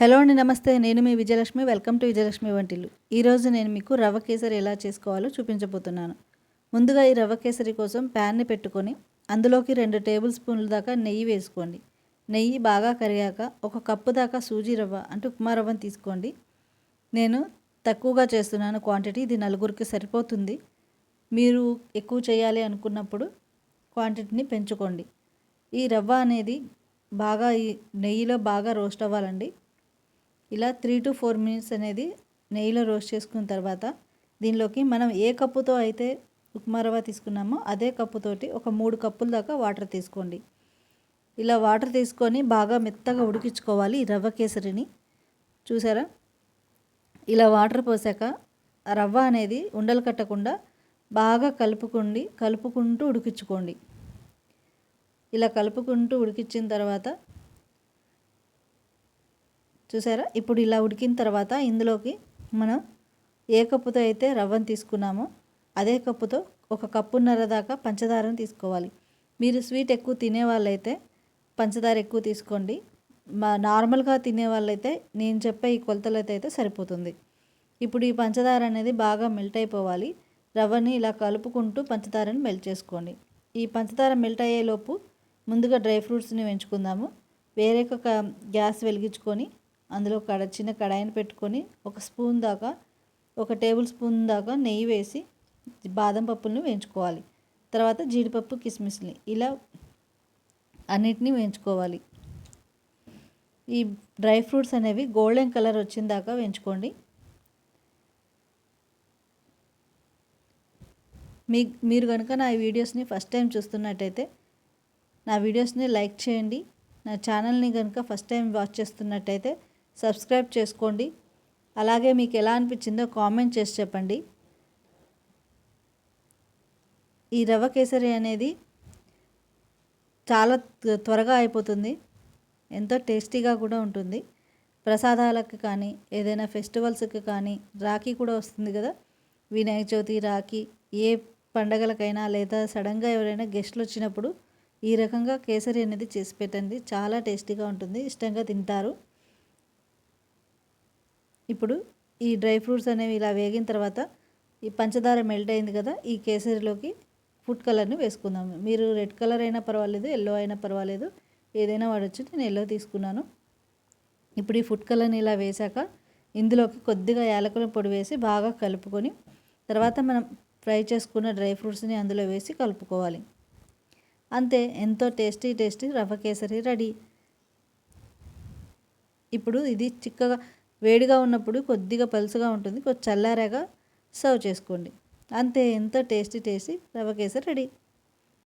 Hello అండి నమస్తే. నేను మీ విజయలక్ష్మి. వెల్కమ్ టు విజయలక్ష్మి వంటిల్లు. ఈరోజు నేను మీకు రవ్వ కేసరి ఎలా చేసుకోవాలో చూపించబోతున్నాను. ముందుగా ఈ రవ్వ కేసరి కోసం ప్యాన్ని పెట్టుకొని అందులోకి రెండు టేబుల్ స్పూన్ల దాకా నెయ్యి వేసుకోండి. నెయ్యి బాగా కరిగాక ఒక కప్పు దాకా సూజీ రవ్వ అంటే ఉప్మా రవ్వను తీసుకోండి. నేను తక్కువగా చేస్తున్నాను క్వాంటిటీ ఇది నలుగురికి సరిపోతుంది. మీరు ఎక్కువ చేయాలి అనుకున్నప్పుడు క్వాంటిటీని పెంచుకోండి. ఈ రవ్వ అనేది బాగా ఈ నెయ్యిలో బాగా రోస్ట్ అవ్వాలండి. ఇలా త్రీ టు ఫోర్ మినిట్స్ అనేది నెయ్యిలో రోస్ట్ చేసుకున్న తర్వాత దీనిలోకి మనం ఏ కప్పుతో అయితే ఉప్మా రవ్వ తీసుకున్నామో అదే కప్పుతోటి ఒక మూడు కప్పుల దాకా వాటర్ తీసుకోండి. ఇలా వాటర్ తీసుకొని బాగా మెత్తగా ఉడికించుకోవాలి రవ్వ కేసరిని. చూసారా? ఇలా వాటర్ పోసాక రవ్వ అనేది ఉండలు కట్టకుండా బాగా కలుపుకోండి కలుపుకుంటూ ఉడికించుకోండి. ఇలా కలుపుకుంటూ ఉడికించిన తర్వాత చూసారా? ఇప్పుడు ఇలా ఉడికిన తర్వాత ఇందులోకి మనం ఏ కప్పుతో అయితే రవ్వను తీసుకున్నామో అదే కప్పుతో ఒక కప్పున్నర దాకా పంచదారను తీసుకోవాలి. మీరు స్వీట్ ఎక్కువ తినే వాళ్ళైతే పంచదార ఎక్కువ తీసుకోండి. మా నార్మల్గా తినే వాళ్ళైతే నేను చెప్పే ఈ కొలతలతో అయితే సరిపోతుంది. ఇప్పుడు ఈ పంచదార అనేది బాగా మెల్ట్ అయిపోవాలి. రవ్వని ఇలా కలుపుకుంటూ పంచదారని మెల్ట్ చేసుకోండి. ఈ పంచదార మెల్ట్ అయ్యేలోపు ముందుగా డ్రై ఫ్రూట్స్ని పెంచుకుందాము వేరే ఒక గ్యాస్ వెలిగించుకొని అందులో కడ చిన్న కడాయిని పెట్టుకొని ఒక స్పూన్ దాకా ఒక టేబుల్ స్పూన్ దాకా నెయ్యి వేసి బాదం పప్పులను వేయించుకోవాలి. తర్వాత జీడిపప్పు కిస్మిస్ని ఇలా అన్నిటినీ వేయించుకోవాలి. ఈ డ్రై ఫ్రూట్స్ అనేవి గోల్డెన్ కలర్ వచ్చిన దాకా వేయించుకోండి. మీ మీరు కనుక నా వీడియోస్ని ఫస్ట్ టైం చూస్తున్నట్టయితే నా వీడియోస్ని లైక్ చేయండి. నా ఛానల్ని కనుక ఫస్ట్ టైం వాచ్ చేస్తున్నట్టయితే సబ్స్క్రైబ్ చేసుకోండి. అలాగే మీకు ఎలా అనిపించిందో కామెంట్ చేసి చెప్పండి. ఈ రవ్వ కేసరి అనేది చాలా త్వరగా అయిపోతుంది. ఎంతో టేస్టీగా కూడా ఉంటుంది. ప్రసాదాలకు కానీ ఏదైనా ఫెస్టివల్స్కి కానీ రాఖీ కూడా వస్తుంది కదా. వినాయక చవితి రాఖీ ఏ పండగలకైనా లేదా సడన్గా ఎవరైనా గెస్ట్లు వచ్చినప్పుడు ఈ రకంగా కేసరి అనేది చేసి పెట్టండి. చాలా టేస్టీగా ఉంటుంది. ఇష్టంగా తింటారు. ఇప్పుడు ఈ డ్రై ఫ్రూట్స్ అనేవి ఇలా వేగిన తర్వాత ఈ పంచదార మెల్ట్ అయింది కదా ఈ కేసరిలోకి ఫుడ్ కలర్ని వేసుకుందాము మీరు రెడ్ కలర్ అయినా పర్వాలేదు ఎల్లో అయినా పర్వాలేదు ఏదైనా వాడచ్చు. నేను ఎల్లో తీసుకున్నాను. ఇప్పుడు ఈ ఫుడ్ కలర్ని ఇలా వేశాక ఇందులోకి కొద్దిగా యాలకుల పొడి వేసి బాగా కలుపుకొని తర్వాత మనం ఫ్రై చేసుకున్న డ్రై ఫ్రూట్స్ని అందులో వేసి కలుపుకోవాలి. అంతే ఎంతో టేస్టీ టేస్టీ రవ్వ కేసరి రెడీ. ఇప్పుడు ఇది చిక్కగా వేడిగా ఉన్నప్పుడు కొద్దిగా పలుసుగా ఉంటుంది. కొంచెం చల్లారాగా సర్వ్ చేసుకోండి. అంతే ఎంత టేస్టీ టేస్టీ రవ్వ కేసరి రెడీ.